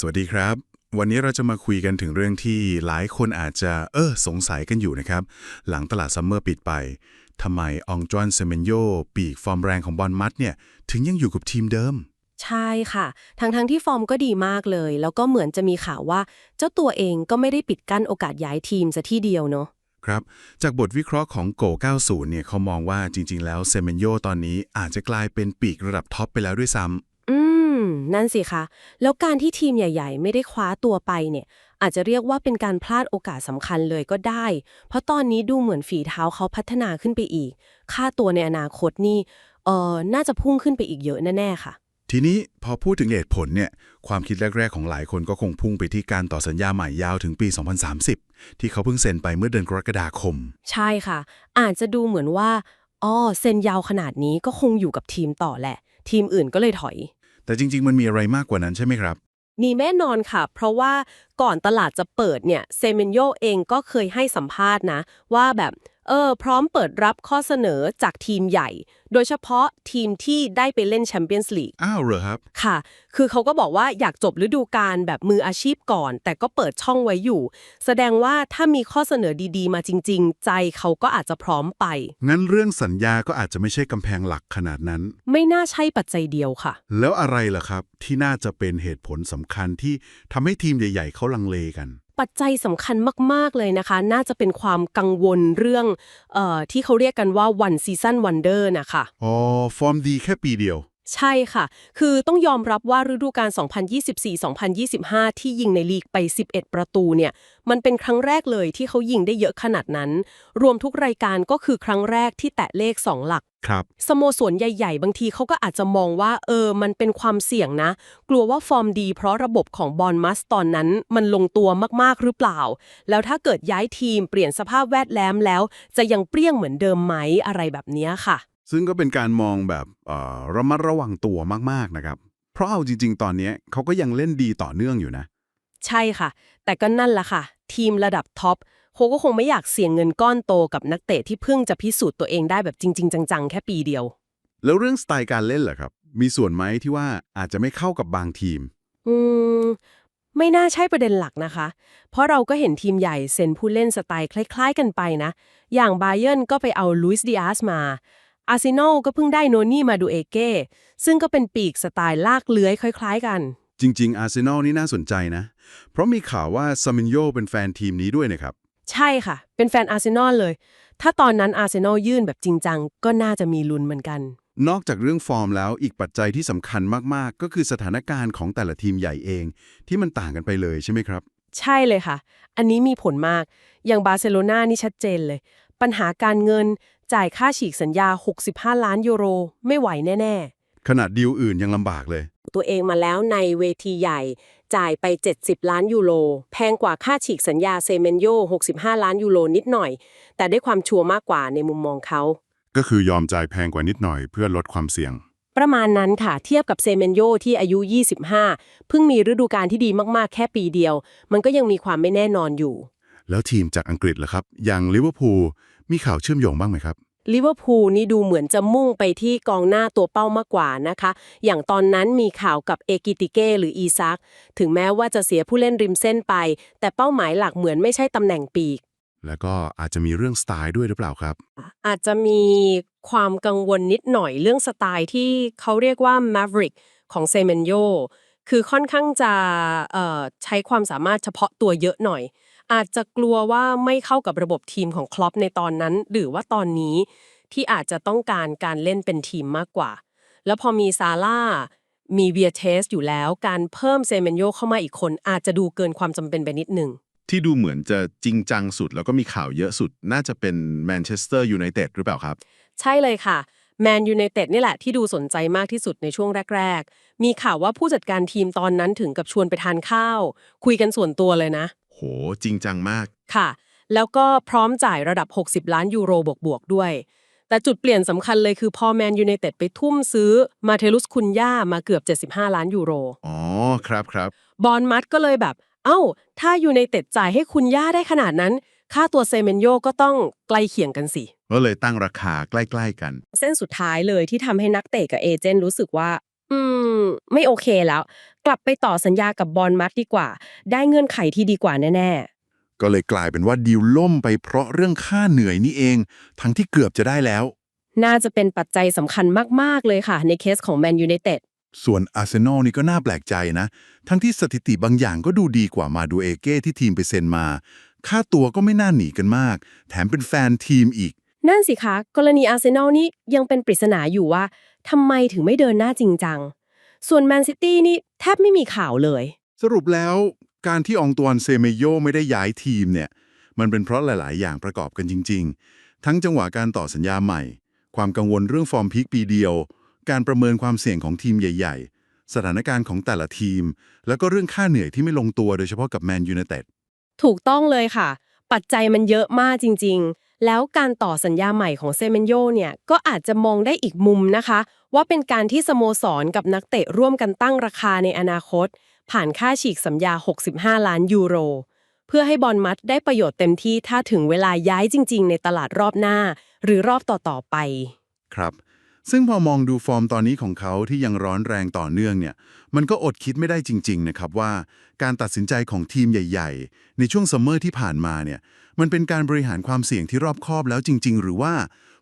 สวัสดีครับ วันนี้เราจะมาคุยกันถึงเรื่องที่หลายคนอาจจะเออสงสัยกันอยู่นะครับ หลังตลาดซัมเมอร์ปิดไปทำไมองจวนเซเมนโยปีกฟอร์มแรงของบอลมัดเนี่ย ถึงยังอยู่กับทีมเดิม ใช่ค่ะ ทั้งทั้งๆที่ฟอร์มก็ดีมากเลย แล้วก็เหมือนจะมีข่าวว่า เจ้าตัวเองก็ไม่ได้ปิดกั้นโอกาสย้ายทีมซะที่เดียวเนาะครับ จากบทวิเคราะห์ของโก 90 เนี่ยเขามองว่าจริง ๆ แล้วเซเมนโยตอนนี้อาจจะกลายเป็นปีกระดับท็อปไปแล้วด้วยซ้ำอื ม นั่นสิคะ แล้วการที่ทีมใหญ่ ๆ ไม่ได้คว้าตัวไปเนี่ย อาจจะเรียกว่าเป็นการพลาดโอกาสสำคัญเลยก็ได้ เพราะตอนนี้ดูเหมือนฝีเท้าเขาพัฒนาขึ้นไปอีก ค่าตัวในอนาคตนี่เอ่อน่าจะพุ่งขึ้นไปอีกเยอะแน่ๆค่ะ ทีนี้พอพูดถึงเหตุผลเนี่ย ความคิดแรก ๆ ของหลายคนก็คงพุ่งไปที่การต่อสัญญาใหม่ยาวถึงปี 2030 ที่เขาเพิ่งเซ็นไปเมื่อเดือนกรกฎาคม ใช่ค่ะ อาจจะดูเหมือนว่าอ๋อเซ็นยาวขนาดนี้ก็คงอยู่กับทีมต่อแหละ ทีมอื่นก็เลยถอย แต่จริง ๆ มันมีอะไรมากกว่านั้นใช่ไหมครับ มีแน่นอนค่ะ เพราะว่าก่อนตลาดจะเปิดเนี่ยเซเมนโยเองก็เคยให้สัมภาษณ์นะ ว่าแบบ เออ พร้อมเปิดรับข้อเสนอจากทีมใหญ่ โดยเฉพาะทีมที่ได้ไปเล่นแชมเปี้ยนส์ลีก อ้าวเหรอครับ ค่ะ คือเขาก็บอกว่าอยากจบฤดูกาลแบบมืออาชีพก่อน แต่ก็เปิดช่องไว้อยู่ แสดงว่าถ้ามีข้อเสนอดีๆ มาจริง ๆ ใจเขาก็อาจจะพร้อมไป งั้นเรื่องสัญญาก็อาจจะไม่ใช่กำแพงหลักขนาดนั้น ไม่น่าใช่ปัจจัยเดียวค่ะ แล้วอะไรล่ะครับ ที่น่าจะเป็นเหตุผลสำคัญที่ทำให้ทีมใหญ่ ๆเขาลังเลกัน ปัจจัยสำคัญมาก ๆ เลยนะคะ น่าจะเป็นความกังวลเรื่องเอ่อที่เขาเรียกกันว่า one season wonder นะคะ อ๋อ ฟอร์มดีแค่ปีเดียว ใช่ค่ะ คือต้องยอมรับว่าฤดูกาล 2024-2025 ที่ยิงในลีกไป 11 ประตูเนี่ย มันเป็นครั้งแรกเลยที่เขายิงได้เยอะขนาดนั้น รวมทุกรายการก็คือครั้งแรกที่แตะเลข 2 หลัก ครับ สโมสรใหญ่ ๆ บางทีเขาก็อาจจะมองว่า เออ มันเป็นความเสี่ยงนะ กลัวว่าฟอร์มดีเพราะระบบของบอลมัสตอนนั้น มันลงตัวมากๆ หรือเปล่า แล้วถ้าเกิดย้ายทีมเปลี่ยนสภาพแวดล้อมแล้ว จะยังเปรี้ยงเหมือนเดิมไหมอะไรแบบเนี้ยค่ะ ซึ่งก็เป็นการมองแบบเอ่อระมัดระวังตัวมากๆนะครับ เพราะเอาจริง ๆ ตอนนี้เขาก็ยังเล่นดีต่อเนื่องอยู่นะ ใช่ค่ะ แต่ก็นั่นแหละค่ะ ทีมระดับท็อปโคก็คงไม่อยากเสี่ยงเงินก้อนโตกับนักเตะที่เพิ่งจะพิสูจน์ตัวเองได้แบบจริง ๆ จังๆ แค่ปีเดียว แล้วเรื่องสไตล์การเล่นเหรอครับ มีส่วนไหมที่ว่าอาจจะไม่เข้ากับบางทีม อืมไม่น่าใช่ประเด็นหลักนะคะ เพราะเราก็เห็นทีมใหญ่เซ็นผู้เล่นสไตล์คล้าย ๆ กันไปนะ อย่างบาเยิร์นก็ไปเอาลุยส์ดิอาสมา อาร์เซนอลก็เพิ่งได้โนนี่มาดูเอเก้ซึ่งก็เป็นปีกสไตล์ลากเลื้อยคล้ายๆ กัน จริง ๆ อาร์เซนอลนี่น่าสนใจนะ เพราะมีข่าวว่าซามินโยเป็นแฟนทีมนี้ด้วยนะครับ ใช่ค่ะ เป็นแฟนอาร์เซนอลเลย ถ้าตอนนั้นอาร์เซนอลยื่นแบบจริงจังก็น่าจะมีลุ้นเหมือนกัน นอกจากเรื่องฟอร์มแล้วอีกปัจจัยที่สำคัญมากๆ ก็คือสถานการณ์ของแต่ละทีมใหญ่เอง ที่มันต่างกันไปเลยใช่ไหมครับ ใช่เลยค่ะ อันนี้มีผลมาก อย่างบาร์เซโลนานี่ชัดเจนเลย ปัญหาการเงิน จ่ายค่าฉีกสัญญา 65 ล้านยูโร ไม่ไหวแน่ ขนาดดีลอื่นยังลำบากเลย ๆ ตัวเองมาแล้วในเวทีใหญ่ จ่ายไป 70 ล้านยูโร แพงกว่าค่าฉีกสัญญาเซเมนโย 65 ล้านยูโรนิดหน่อย แต่ได้ความชัวร์มากกว่าในมุมมองเขา ก็คือยอมจ่ายแพงกว่านิดหน่อยเพื่อลดความเสี่ยง ประมาณนั้นค่ะ เทียบกับเซเมนโยที่อายุ 25 เพิ่งมีฤดูกาลที่ดีมากๆ แค่ปีเดียว มันก็ยังมีความไม่แน่นอนอยู่ แล้วทีมจากอังกฤษล่ะครับ อย่างลิเวอร์พูลมีข่าวเชื่อมโยงบ้างไหมครับลิเวอร์พูลนี่ดูเหมือนจะมุ่งไปที่กองหน้าตัวเป้ามากกว่านะคะ อย่างตอนนั้นมีข่าวกับเอกิติเก้หรืออีซัก ถึงแม้ว่าจะเสียผู้เล่นริมเส้นไป แต่เป้าหมายหลักเหมือนไม่ใช่ตำแหน่งปีก แล้วก็อาจจะมีเรื่องสไตล์ด้วยหรือเปล่าครับ อาจจะมีความกังวลนิดหน่อยเรื่องสไตล์ที่เขาเรียกว่า Maverick ของเซเมนโยคือค่อนข้างจะเอ่อใช้ความสามารถเฉพาะตัวเยอะหน่อย อาจจะกลัวว่าไม่เข้ากับระบบทีมของคลอปในตอนนั้น หรือว่าตอนนี้ที่อาจจะต้องการการเล่นเป็นทีมมากกว่า แล้วพอมีซาร่ามีเวียเทสอยู่แล้วการเพิ่มเซเมนโยเข้ามาอีกคน อาจจะดูเกินความจำเป็นไปนิดหนึ่งที่ดูเหมือนจะจริงจังสุด แล้วก็มีข่าวเยอะสุด น่าจะเป็นแมนเชสเตอร์ยูไนเต็ดหรือเปล่าครับ ใช่เลยค่ะแมนยูไนเต็ดนี่แหละที่ดูสนใจมากที่สุดในช่วงแรก ๆ มีข่าวว่าผู้จัดการทีมตอนนั้นถึงกับชวนไปทานข้าว คุยกันส่วนตัวเลยนะ โห จริงจังมาก ค่ะ แล้วก็พร้อมจ่ายระดับ 60 ล้านยูโรบวกๆด้วย แต่จุดเปลี่ยนสำคัญเลยคือพอแมนยูไนเต็ดไปทุ่มซื้อมาเทลุสคุนย่ามาเกือบ 75 ล้านยูโร อ๋อ ครับครับ บอลมัดก็เลยแบบ เอ้า ถ้ายูไนเต็ดจ่ายให้คุณย่าได้ขนาดนั้น ค่าตัวเซเมนโยก็ต้องใกล้เคียงกันสิ ก็เลยตั้งราคาใกล้ ๆ กัน เส้นสุดท้ายเลยที่ทำให้นักเตะกับเอเจนต์รู้สึกว่าอืม ไม่โอเคแล้ว กลับไปต่อสัญญากับบอลมัดดีกว่า ได้เงื่อนไขที่ดีกว่าแน่ก็เลยกลายเป็นว่าดีลล่มไปเพราะเรื่องค่าเหนื่อยนี่เอง ทั้งที่เกือบจะได้แล้วๆน่าจะเป็นปัจจัยสำคัญมากๆเลยค่ะ ในเคสของแมนยูไนเต็ดส่วนอาร์เซนอลนี่ก็น่าแปลกใจนะ ทั้งที่สถิติบางอย่างก็ดูดีกว่ามาดูเอเก้ที่ทีมไปเซ็นมา ค่าตัวก็ไม่น่าหนีกันมาก แถมเป็นแฟนทีมอีก นั่นสิคะ กรณีอาร์เซนอลนี่ยังเป็นปริศนาอยู่ว่าทำไมถึงไม่เดินหน้าจริงจัง ส่วนแมนซิตี้นี่แทบไม่มีข่าวเลย สรุปแล้วการที่อองตวนเซเมโยไม่ได้ย้ายทีมเนี่ย มันเป็นเพราะหลาย ๆ อย่างประกอบกันจริง ๆ ทั้งจังหวะการต่อสัญญาใหม่ ความกังวลเรื่องฟอร์มพีคปีเดียว การประเมินความเสี่ยงของทีมใหญ่ ๆ สถานการณ์ของแต่ละทีม แล้วก็เรื่องค่าเหนื่อยที่ไม่ลงตัวโดยเฉพาะกับแมนยูไนเต็ดถูกต้องเลยค่ะ ปัจจัยมันเยอะมากจริง ๆ แล้วการต่อสัญญาใหม่ของเซเมนโยเนี่ยก็อาจจะมองได้อีกมุมนะคะ ว่าเป็นการที่สโมสรกับนักเตะร่วมกันตั้งราคาในอนาคต ผ่านค่าฉีกสัญญา 65 ล้านยูโร เพื่อให้บอลมัดได้ประโยชน์เต็มที่ถ้าถึงเวลาย้ายจริง ๆ ในตลาดรอบหน้า หรือรอบต่อๆไป ครับ ซึ่งพอมองดูฟอร์มตอนนี้ของเขาที่ยังร้อนแรงต่อเนื่องเนี่ย มันก็อดคิดไม่ได้จริง ๆ นะครับว่า การตัดสินใจของทีมใหญ่ ๆ ในช่วงซัมเมอร์ที่ผ่านมาเนี่ย มันเป็นการบริหารความเสี่ยงที่รอบคอบแล้วจริง ๆ หรือว่า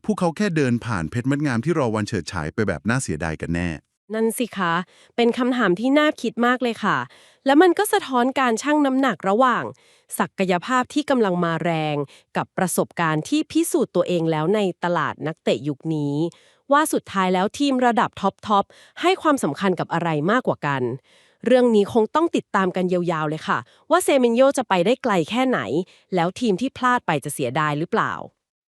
พวกเขาแค่เดินผ่านเพชรมัดงามที่รอวันเฉิดฉายไปแบบน่าเสียดายกันแน่ นั่นสิคะ เป็นคำถามที่น่าคิดมากเลยค่ะ และมันก็สะท้อนการชั่งน้ำหนักระหว่าง ศักยภาพที่กำลังมาแรง กับประสบการณ์ที่พิสูจน์ตัวเองแล้วในตลาดนักเตะยุคนี้ ว่าสุดท้ายแล้วทีมระดับท็อปทอปให้ความสำคัญกับอะไรมากกว่ากัน เรื่องนี้คงต้องติดตามกันยาวๆเลยค่ะ ว่าเซเมนโยจะไปได้ไกลแค่ไหน แล้วทีมที่พลาดไปจะเสียดายหรือเปล่า